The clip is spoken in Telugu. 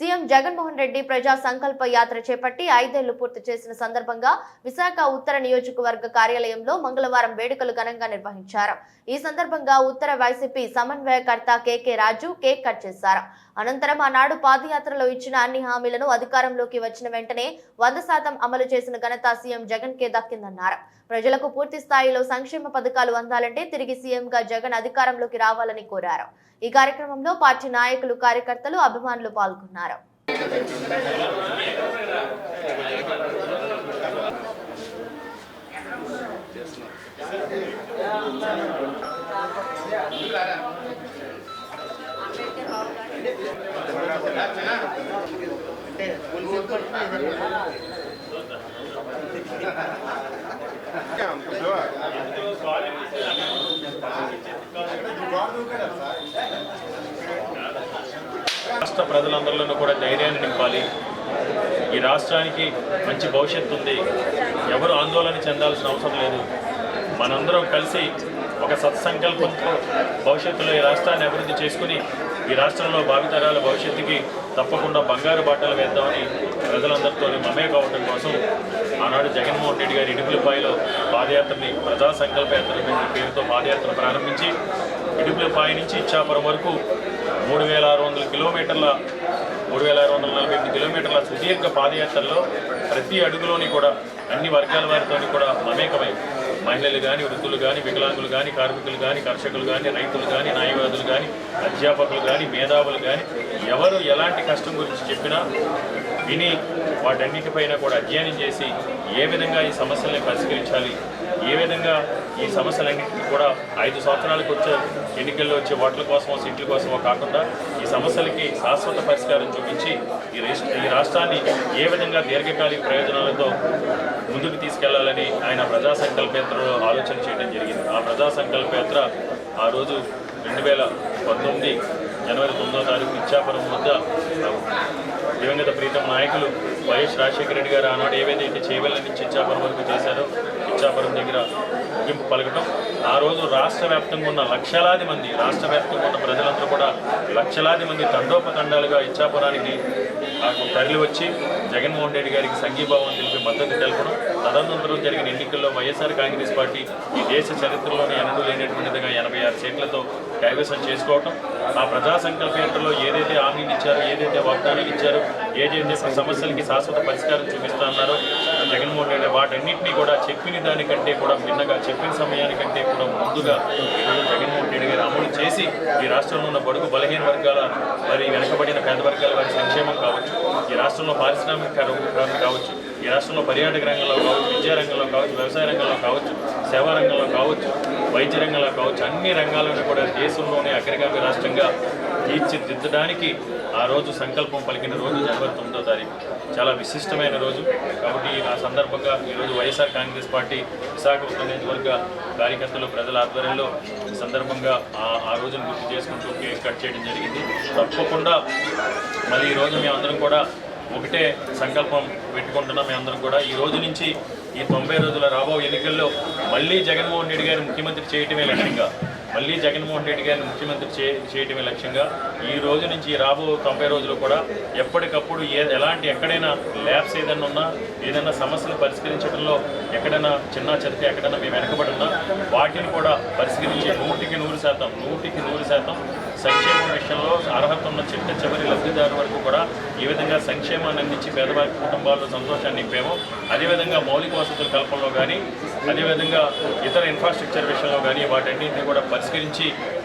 సీఎం జగన్మోహన్ రెడ్డి ప్రజా సంకల్ప యాత్ర చేపట్టి ఐదేళ్ళు పూర్తి చేసిన సందర్భంగా విశాఖ ఉత్తర నియోజకవర్గ కార్యాలయంలో మంగళవారం వేడుకలు ఘనంగా నిర్వహించారు. ఈ సందర్భంగా ఉత్తర వైసీపీ సమన్వయకర్త కేకే రాజు కేక్ కట్ చేశారు. అనంతరం ఆనాడు పాదయాత్రలో ఇచ్చిన అన్ని హామీలను అధికారంలోకి వచ్చిన వెంటనే వంద శాతం అమలు చేసిన ఘనత సీఎం జగన్ కే దక్కిందన్నారు. ప్రజలకు పూర్తి స్థాయిలో సంక్షేమ పథకాలు అందాలంటే తిరిగి సీఎంగా జగన్ అధికారంలోకి రావాలని కోరారు. ఈ కార్యక్రమంలో పార్టీ నాయకులు కార్యకర్తలు అభిమానులు పాల్గొన్నారు. రాష్ట్ర ప్రజలందరిలోనూ కూడా ధైర్యాన్ని నింపాలి. ఈ రాష్ట్రానికి మంచి భవిష్యత్తు ఉంది. ఎవరు ఆందోళన చెందాల్సిన అవసరం లేదు. మనందరం కలిసి ఒక సత్సంకల్పంతో భవిష్యత్తులో ఈ రాష్ట్రాన్ని అభివృద్ధి చేసుకుని ఈ రాష్ట్రంలో భావితరాల భవిష్యత్తుకి తప్పకుండా బంగారు బాటలు వేద్దామని ప్రజలందరితో మమేక అవడం కోసం ఆనాడు జగన్మోహన్ రెడ్డి గారి ఇడుపులపాయలో పాదయాత్రని ప్రజా సంకల్ప యాత్ర పేరుతో పాదయాత్ర ప్రారంభించి ఇడుపులపాయ నుంచి ఇచ్చాపురం వరకు మూడు వేల ఆరు వందల కిలోమీటర్ల మూడు వేల ఆరు వందల నలభై ఎనిమిది కిలోమీటర్ల సుదీర్ఘ పాదయాత్రలో ప్రతి అడుగులోని కూడా అన్ని వర్గాల వారితో కూడా మమేకమై మహిళలు కానీ వృద్ధులు కానీ వికలాంగులు కానీ కార్మికులు కానీ కర్షకులు కానీ రైతులు కానీ న్యాయవాదులు కానీ అధ్యాపకులు కానీ మేధావులు కానీ ఎవరు ఎలాంటి కష్టం గురించి చెప్పినా విని వాటన్నిటిపైన కూడా అధ్యయనం చేసి ఏ విధంగా ఈ సమస్యల్ని పరిష్కరించాలి ఏ విధంగా ఈ సమస్యలన్నింటినీ కూడా ఐదు సంవత్సరాలకు వచ్చే ఎన్నికల్లో వచ్చే ఓట్ల కోసమో సీట్ల కోసమో కాకుండా ఈ సమస్యలకి శాశ్వత పరిష్కారం చూపించి ఈ ఈ రాష్ట్రాన్ని ఏ విధంగా దీర్ఘకాలిక ప్రయోజనాలతో ముందుకు తీసుకెళ్ళాలని ఆయన ప్రజా యాత్రలో ఆలోచన చేయడం జరిగింది. ఆ ప్రజా సంకల్పయాత్ర ఆ రోజు రెండు వేల పంతొమ్మిది జనవరి తొమ్మిదో తారీఖు ఇచ్చాపురం వద్ద దివంగత ప్రీతం నాయకులు వైఎస్ రాజశేఖర రెడ్డి గారు ఆనాడు ఏవైతే చేయవలని నుంచి ఇచ్చాపురం వరకు చేశారో ఇచ్చాపురం దగ్గర ముగింపు పలకటం. ఆ రోజు రాష్ట్ర వ్యాప్తంగా ఉన్న లక్షలాది మంది రాష్ట్ర వ్యాప్తంగా ఉన్న ప్రజలందరూ కూడా లక్షలాది మంది తండోపతండాలుగా ఇచ్చాపురానికి నాకు తరలి వచ్చి జగన్మోహన్ రెడ్డి గారికి సంఘీభావం తెలిపి మద్దతు తెలపడం తదనంతరం జరిగిన ఎన్నికల్లో వైఎస్ఆర్ కాంగ్రెస్ పార్టీ ఈ దేశ చరిత్రలోనే ఎన్నడూ లేనటువంటిదిగా ఎనభై ఆరు సీట్లతో కైవసం చేసుకోవటం ఆ ప్రజా సంకల్ప యాత్రలో ఏదైతే హామీలు ఇచ్చారో ఏదైతే వాగ్దానాలు ఇచ్చారో ఏదైతే సమస్యలకి శాశ్వత పరిష్కారం చూపిస్తున్నారో జగన్మోహన్ రెడ్డి వాటన్నింటినీ కూడా చెప్పిన దానికంటే కూడా భిన్నగా చెప్పిన సమయానికంటే కూడా ముందుగా ఈరోజు జగన్మోహన్ రెడ్డి గారు అమలు చేసి ఈ రాష్ట్రంలో ఉన్న బడుగు బలహీన వర్గాల మరి వెనకబడిన పేద వర్గాల వారి సంక్షేమం రాష్ట్రంలో పారిశ్రామిక కావచ్చు ఈ రాష్ట్రంలో పర్యాటక రంగంలో కావచ్చు విద్యా రంగంలో కావచ్చు వ్యవసాయ రంగంలో కావచ్చు సేవా రంగంలో కావచ్చు వైద్య రంగంలో కావచ్చు అన్ని రంగాల్లోనూ కూడా దేశంలోనే అగ్రగామి రాష్ట్రంగా తీర్చిదిద్దడానికి ఆ రోజు సంకల్పం పలికిన రోజు జనవరి తొమ్మిదో తారీఖు. చాలా విశిష్టమైన రోజు. కాబట్టి ఆ సందర్భంగా ఈరోజు వైఎస్ఆర్ కాంగ్రెస్ పార్టీ విశాఖ ఉత్తర నియోజకవర్గ కార్యకర్తలు ప్రజల ఆధ్వర్యంలో సందర్భంగా ఆ ఆ రోజును గుర్తు చేసుకుంటూ కేక్ కట్ చేయడం జరిగింది. తప్పకుండా మళ్ళీ ఈ రోజు మేమందరం కూడా ఒకటే సంకల్పం పెట్టుకుంటున్నాం అందరం కూడా. ఈ రోజు నుంచి ఈ తొంభై రోజుల రాబో ఎన్నికల్లో మళ్ళీ జగన్మోహన్ రెడ్డి గారిని ముఖ్యమంత్రి చేయటమే లక్ష్యంగా. మళ్ళీ జగన్మోహన్ రెడ్డి గారిని ముఖ్యమంత్రి చే చేయటమే లక్ష్యంగా ఈ రోజు నుంచి రాబో తొంభై రోజులు కూడా ఎప్పటికప్పుడు ఏ ఎలాంటి ఎక్కడైనా ల్యాబ్స్ ఏదైనా ఉన్నా ఏదైనా సమస్యలు పరిష్కరించడంలో ఎక్కడైనా చిన్న చెత్త ఎక్కడైనా మేము వెనకబడి ఉన్నా వాటిని కూడా పరిష్కరించి నూటికి నూరు శాతం నూటికి నూరు శాతం సంక్షేమం విషయంలో అర్హత ఉన్న చిట్ట చివరి లబ్ధిదారు వరకు కూడా ఈ విధంగా సంక్షేమాన్ని అందించి పేదవారి కుటుంబాల్లో సంతోషాన్ని నింపాము అదేవిధంగా మౌలిక వసతుల కల్పనలో కానీ అదేవిధంగా ఇతర ఇన్ఫ్రాస్ట్రక్చర్ విషయంలో కానీ వాటన్నింటినీ కూడా పరిష్కరించి